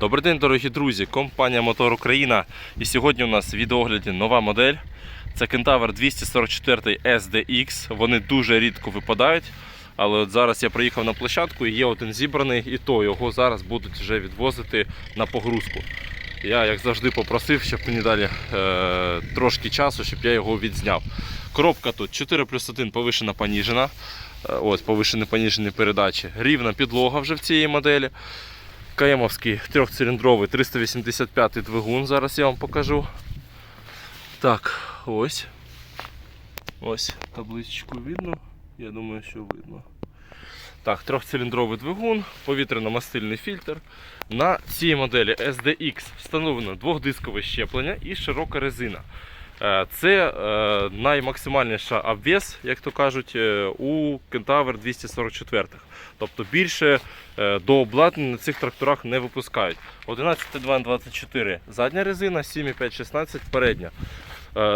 Добрий день, дорогі друзі! Компанія Мотор Україна. І сьогодні у нас в відеогляді нова модель. Це Кентавр 244 SDX. Вони дуже рідко випадають. Але от зараз я приїхав на площадку і є один зібраний, і то його зараз будуть вже відвозити на погрузку. Я, як завжди, попросив, щоб мені дали е, трошки часу, щоб я його відзняв. Коробка тут 4 плюс 1 повишена поніжена. Е, Ось повишені поніжені передачі. Рівна підлога вже в цієї моделі. Каємовський трьохциліндровий 385 двигун. Зараз я вам покажу. Так, ось. Ось табличку видно. Я думаю, що видно. Так, трьохциліндровий двигун, повітряно-мастильний фільтр. На цій моделі SDX встановлено двохдискове щеплення і широка резина. Е, Це е, наймаксимальніша обвес, як то кажуть, е, у Кентавр 244. Тобто більше до обладнання на цих тракторах не випускають. 11,224 задня резина, 7,516 передня.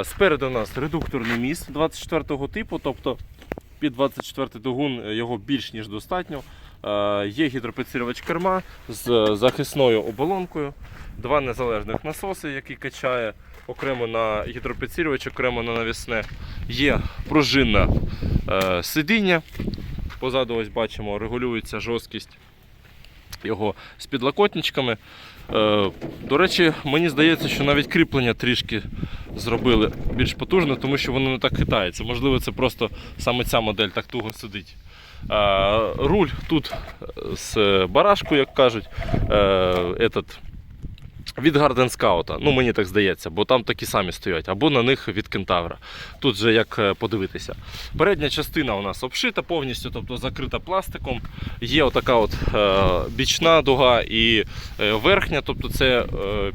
Спереду у нас редукторний міст 24-го типу, тобто під 24 двигун його більш ніж достатньо. Є гідропідсилювач керма з захисною оболонкою, два незалежних насоси, які качає окремо на гідропідсилювач, окремо на навісне. Є пружинне е, сидіння. Позаду ось бачимо, регулюється жорсткість його з підлокотничками. Е, До речі, мені здається, що навіть кріплення трішки зробили більш потужно, тому що воно не так хитається. Можливо, це просто саме ця модель так туго сидить. Е, Руль тут з барашку, як кажуть, е, этот, від Гарден Скаута. Ну, мені так здається, бо там такі самі стоять, або на них від Кентавра. Тут же як е, подивитися. Передня частина у нас обшита повністю, тобто закрита пластиком. Є отака от е, бічна дуга і е, верхня, тобто це е,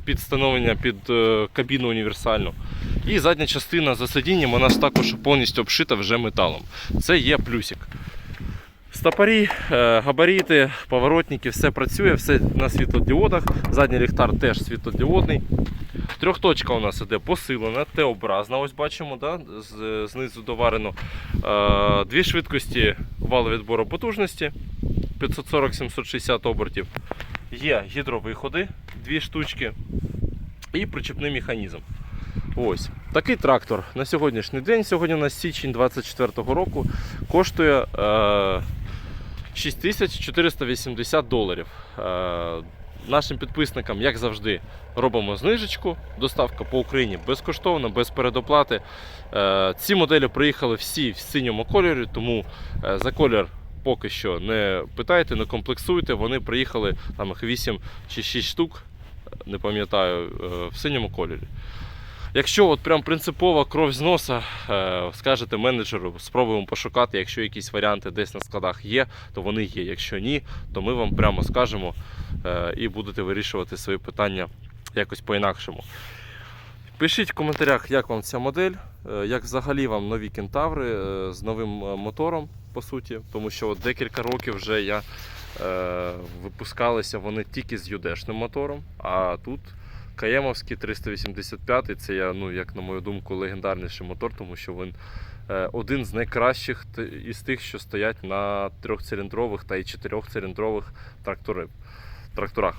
підстановлення під е, кабіну універсальну. І задня частина за сидінням вона також повністю обшита вже металом. Це є плюсик. Стопорі, е, габарити, поворотники, все працює, все на світлодіодах. Задній ліхтар теж світлодіодний. Трьохточка у нас іде посилена, Т-образна, ось бачимо, да? знизу доварено. Е, Дві швидкості валу відбору потужності 540-760 обертів. Є гідровиходи, дві штучки і причепний механізм. Ось такий трактор на сьогоднішній день. Сьогодні у нас січень 24 року коштує е, 6480 доларів. Е, нашим підписникам, як завжди, робимо знижечку. Доставка по Україні безкоштовна, без передоплати. Е, ці моделі приїхали всі в синьому кольорі, тому е, за колір. Поки що не питайте, не комплексуйте. Вони приїхали там їх 8 чи 6 штук, не пам'ятаю, в синьому кольорі. Якщо от прям принципова кров з носа, е, скажете менеджеру, спробуємо пошукати, якщо якісь варіанти десь на складах є, то вони є. Якщо ні, то ми вам прямо скажемо е, і будете вирішувати свої питання якось по-інакшому. Пишіть в коментарях, як вам ця модель, е, як взагалі вам нові кентаври з новим мотором, по суті, тому що от декілька років вже я випускалися вони тільки з юдешним мотором, а тут Каємовський 385 це я, ну, як на мою думку, легендарніший мотор, тому що він е, один з найкращих із тих, що стоять на трьохциліндрових та й чотирьохциліндрових тракторах.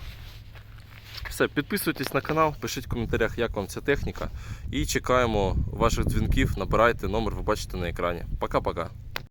Все, підписуйтесь на канал, пишіть в коментарях, як вам ця техніка. І чекаємо ваших дзвінків. Набирайте номер, ви бачите на екрані. Пока-пока.